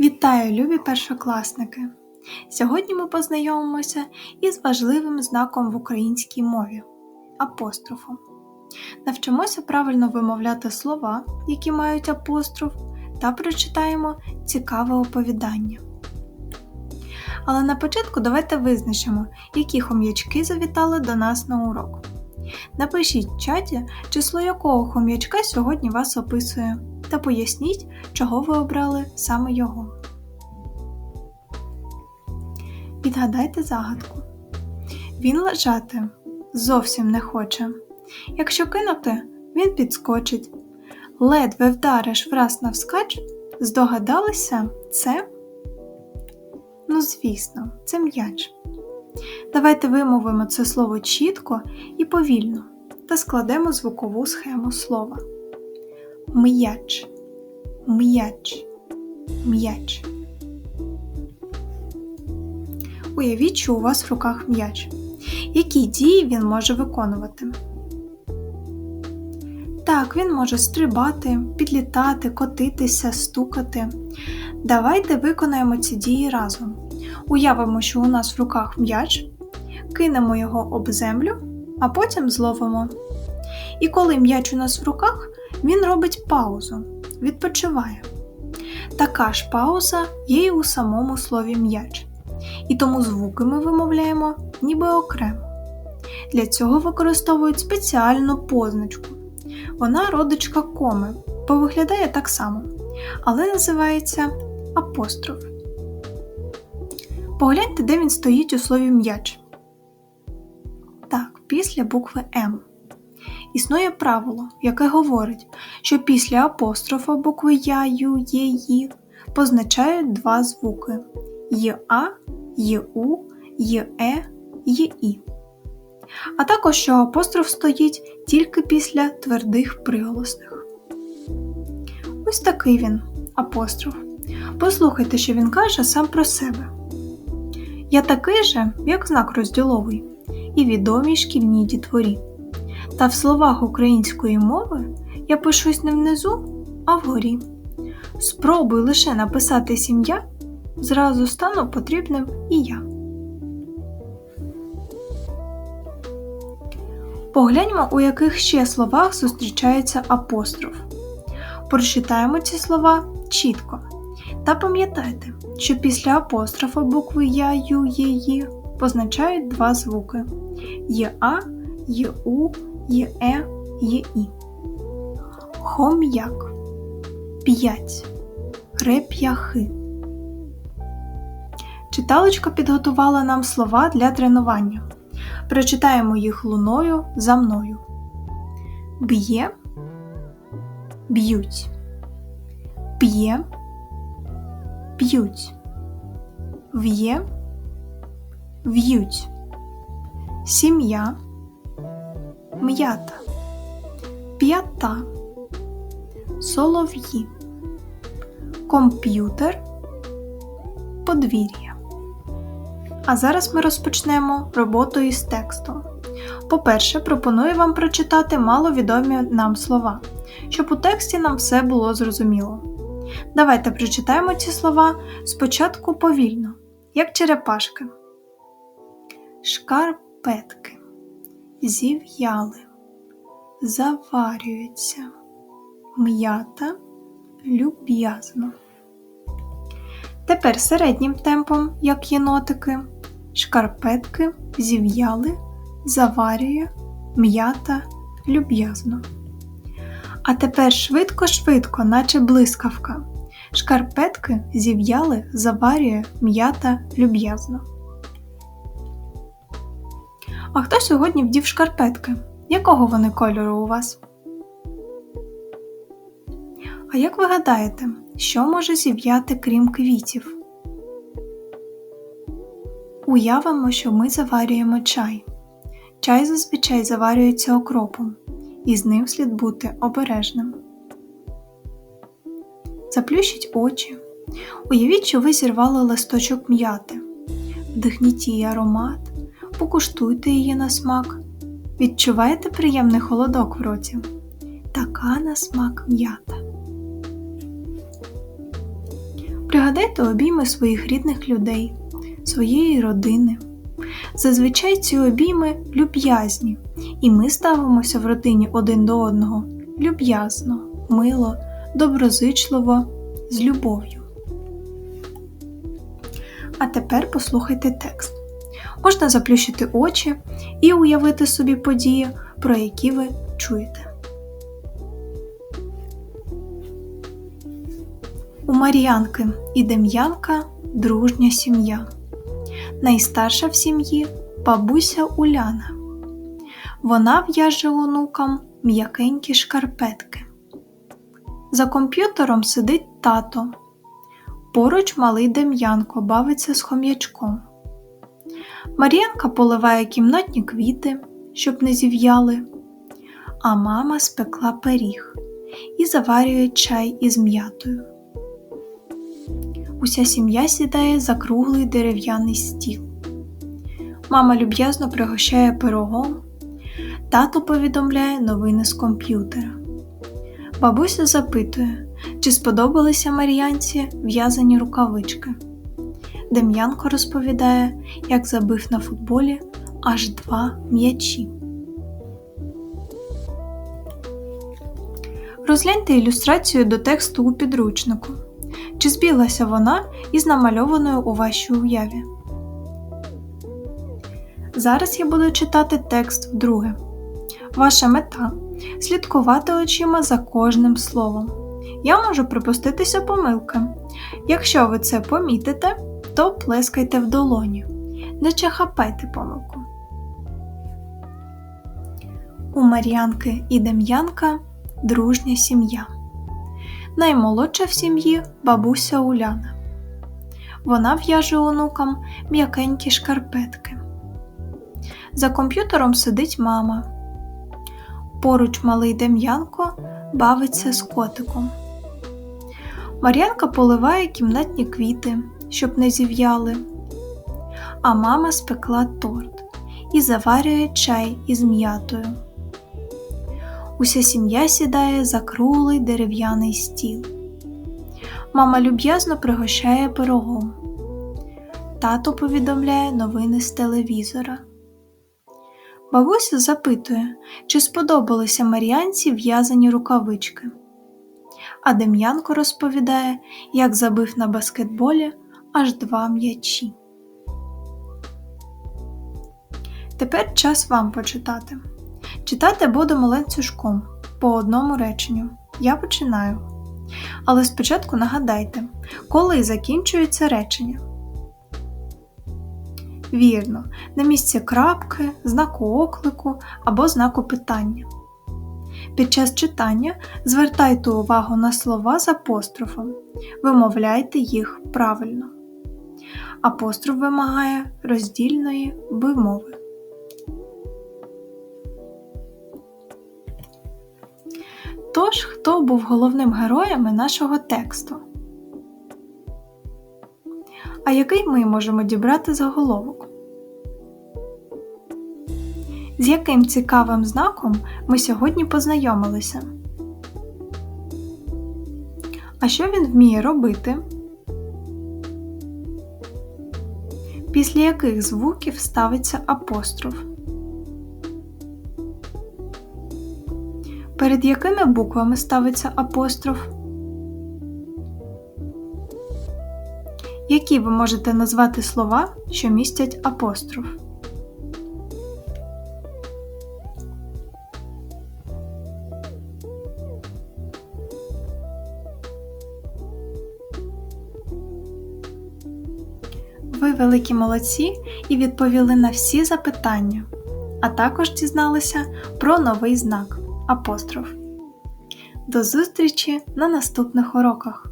Вітаю, любі першокласники! Сьогодні ми познайомимося із важливим знаком в українській мові апострофом. Навчимося правильно вимовляти слова, які мають апостроф, та прочитаємо цікаве оповідання. Але на початку давайте визначимо, які хом'ячки завітали до нас на урок. Напишіть в чаті, число якого хом'ячка сьогодні вас описує, та поясніть, чого ви обрали саме його. Відгадайте загадку. Він лежати зовсім не хоче. Якщо кинути, він підскочить. Ледве вдариш враз навскач, здогадалися це? Ну, звісно, це м'яч. Давайте вимовимо це слово чітко і повільно та складемо звукову схему слова. М'яч, м'яч, м'яч. Уявіть, що у вас в руках м'яч. Які дії він може виконувати? Так, він може стрибати, підлітати, котитися, стукати. Давайте виконаємо ці дії разом. Уявимо, що у нас в руках м'яч, кинемо його об землю, а потім зловимо. І коли м'яч у нас в руках, він робить паузу, відпочиває. Така ж пауза є і у самому слові м'яч. І тому звуки ми вимовляємо ніби окремо. Для цього використовують спеціальну позначку. Вона родичка коми, бо виглядає так само, але називається апостроф. Погляньте, де він стоїть у слові м'яч. Так, після букви М. Існує правило, яке говорить, що після апострофа букви Я, Ю, Є, Ї позначають два звуки ЄА, ЄУ, ЄЕ, ЄІ. А також що апостроф стоїть тільки після твердих приголосних. Ось такий він апостроф. Послухайте, що він каже сам про себе. Я такий же, як знак розділовий, і відомій шкільній дітворі. Та в словах української мови я пишусь не внизу, а вгорі. Спробуй лише написати сім'я, зразу стану потрібним і я. Погляньмо, у яких ще словах зустрічається апостроф. Прочитаємо ці слова чітко. Та пам'ятайте, що після апострофа букви Я, Ю, Є, Ї позначають два звуки ЄА, ЄУ, ЄЕ, ЄІ. Хом'як. П'ять. Реп'яхи. Читалочка підготувала нам слова для тренування. Прочитаємо їх луною за мною. Б'є, б'ють, п'є, п'ють, в'є, в'ють, сім'я, м'ята, п'ята, солов'ї, комп'ютер, подвір'я. А зараз ми розпочнемо роботу із текстом. По-перше, пропоную вам прочитати маловідомі нам слова, щоб у тексті нам все було зрозуміло. Давайте прочитаємо ці слова спочатку повільно, як черепашки. Шкарпетки зів'яли, заварюються, м'ята люб'язно. Тепер середнім темпом, як єнотики, шкарпетки зів'яли, заварює, м'ята люб'язно. А тепер швидко-швидко, наче блискавка. Шкарпетки зів'яли, заварює, м'ята люб'язно. А хто сьогодні вдів шкарпетки? Якого вони кольору у вас? А як ви гадаєте, що може зів'яти крім квітів? Уявимо, що ми заварюємо чай. Чай зазвичай заварюється окропом, і з ним слід бути обережним. Заплющіть очі. Уявіть, що ви зірвали листочок м'яти. Вдихніть її аромат, покуштуйте її на смак. Відчуваєте приємний холодок в роті? Така на смак м'ята. Пригадайте обійми своїх рідних людей, своєї родини. Зазвичай ці обійми люб'язні, і ми ставимося в родині один до одного люб'язно, мило, доброзичливо, з любов'ю. А тепер послухайте текст. Можна заплющити очі і уявити собі події, про які ви чуєте. У Мар'янки і Дем'янка дружня сім'я. Найстарша в сім'ї бабуся Уляна. Вона в'яже онукам м'якенькі шкарпетки. За комп'ютером сидить тато. Поруч малий Дем'янко бавиться з хом'ячком. Мар'янка поливає кімнатні квіти, щоб не зів'яли, а мама спекла пиріг і заварює чай із м'ятою. Уся сім'я сідає за круглий дерев'яний стіл. Мама люб'язно пригощає пирогом, тато повідомляє новини з комп'ютера. Бабуся запитує, чи сподобалися Мар'янці в'язані рукавички. Дем'янко розповідає, як забив на футболі аж два м'ячі. Розгляньте ілюстрацію до тексту у підручнику. Чи збіглася вона із намальованою у вашій уяві? Зараз я буду читати текст вдруге. Ваша мета слідкувати очима за кожним словом. Я можу припуститися помилки. Якщо ви це помітите, то плескайте в долоні. Не чахапайте помилку. У Мар'янки і Дем'янка дружня сім'я. Наймолодша в сім'ї бабуся Уляна. Вона в'яже онукам м'якенькі шкарпетки. За комп'ютером сидить мама. Поруч малий Дем'янко бавиться з котиком. Мар'янка поливає кімнатні квіти, щоб не зів'яли, а мама спекла торт і заварює чай із м'ятою. Уся сім'я сідає за круглий дерев'яний стіл. Мама люб'язно пригощає пирогом. Тато повідомляє новини з телевізора. Бабуся запитує, чи сподобалися Мар'янці в'язані рукавички. А Дем'янко розповідає, як забив на баскетболі аж два м'ячі. Тепер час вам почитати. Читати будемо ланцюжком по одному реченню. Я починаю. Але спочатку нагадайте, коли закінчується речення. Вірно, на місці крапки, знаку оклику або знаку питання. Під час читання звертайте увагу на слова з апострофом, вимовляйте їх правильно. Апостроф вимагає роздільної вимови. Тож, хто був головним героями нашого тексту? А який ми можемо дібрати заголовок? З яким цікавим знаком ми сьогодні познайомилися? А що він вміє робити? Після яких звуків ставиться апостроф? Перед якими буквами ставиться апостроф? Які ви можете назвати слова, що містять апостроф? Ви великі молодці і відповіли на всі запитання, а також дізналися про новий знак апостроф. До зустрічі на наступних уроках!